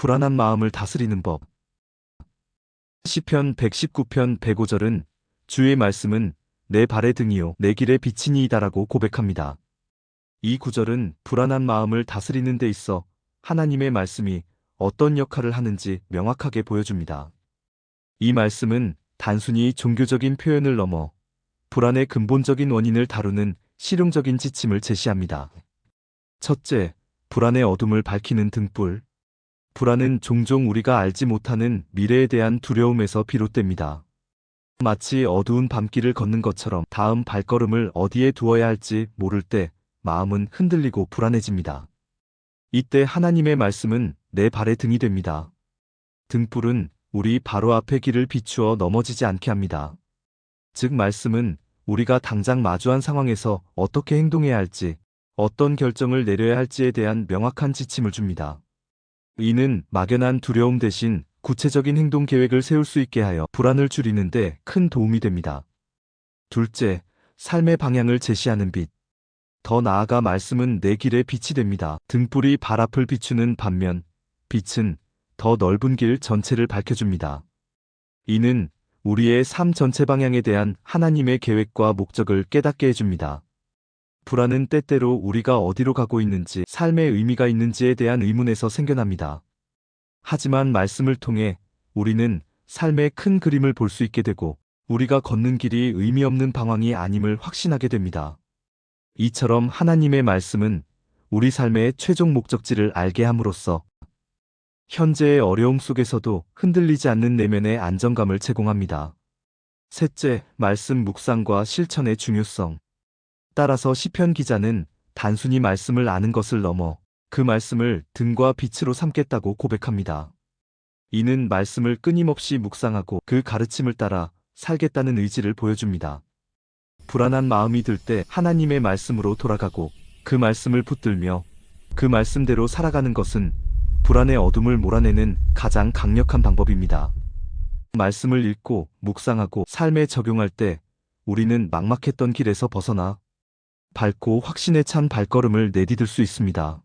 불안한 마음을 다스리는 법. 시편 119편 105절은 주의 말씀은 내 발의 등이요 내 길의 빛이니이다라고 고백합니다. 이 구절은 불안한 마음을 다스리는 데 있어 하나님의 말씀이 어떤 역할을 하는지 명확하게 보여줍니다. 이 말씀은 단순히 종교적인 표현을 넘어 불안의 근본적인 원인을 다루는 실용적인 지침을 제시합니다. 첫째, 불안의 어둠을 밝히는 등불. 불안은 종종 우리가 알지 못하는 미래에 대한 두려움에서 비롯됩니다. 마치 어두운 밤길을 걷는 것처럼 다음 발걸음을 어디에 두어야 할지 모를 때 마음은 흔들리고 불안해집니다. 이때 하나님의 말씀은 내 발의 등이 됩니다. 등불은 우리 바로 앞의 길을 비추어 넘어지지 않게 합니다. 즉 말씀은 우리가 당장 마주한 상황에서 어떻게 행동해야 할지, 어떤 결정을 내려야 할지에 대한 명확한 지침을 줍니다. 이는 막연한 두려움 대신 구체적인 행동 계획을 세울 수 있게 하여 불안을 줄이는데 큰 도움이 됩니다. 둘째, 삶의 방향을 제시하는 빛. 더 나아가 말씀은 내 길의 빛이 됩니다. 등불이 발 앞을 비추는 반면 빛은 더 넓은 길 전체를 밝혀줍니다. 이는 우리의 삶 전체 방향에 대한 하나님의 계획과 목적을 깨닫게 해줍니다. 불안은 때때로 우리가 어디로 가고 있는지, 삶의 의미가 있는지에 대한 의문에서 생겨납니다. 하지만 말씀을 통해 우리는 삶의 큰 그림을 볼 수 있게 되고, 우리가 걷는 길이 의미 없는 방황이 아님을 확신하게 됩니다. 이처럼 하나님의 말씀은 우리 삶의 최종 목적지를 알게 함으로써 현재의 어려움 속에서도 흔들리지 않는 내면의 안정감을 제공합니다. 셋째, 말씀 묵상과 실천의 중요성. 따라서 시편 기자는 단순히 말씀을 아는 것을 넘어 그 말씀을 등과 빛으로 삼겠다고 고백합니다. 이는 말씀을 끊임없이 묵상하고 그 가르침을 따라 살겠다는 의지를 보여줍니다. 불안한 마음이 들 때 하나님의 말씀으로 돌아가고 그 말씀을 붙들며 그 말씀대로 살아가는 것은 불안의 어둠을 몰아내는 가장 강력한 방법입니다. 말씀을 읽고 묵상하고 삶에 적용할 때 우리는 막막했던 길에서 벗어나 밝고 확신에 찬 발걸음을 내디딜 수 있습니다.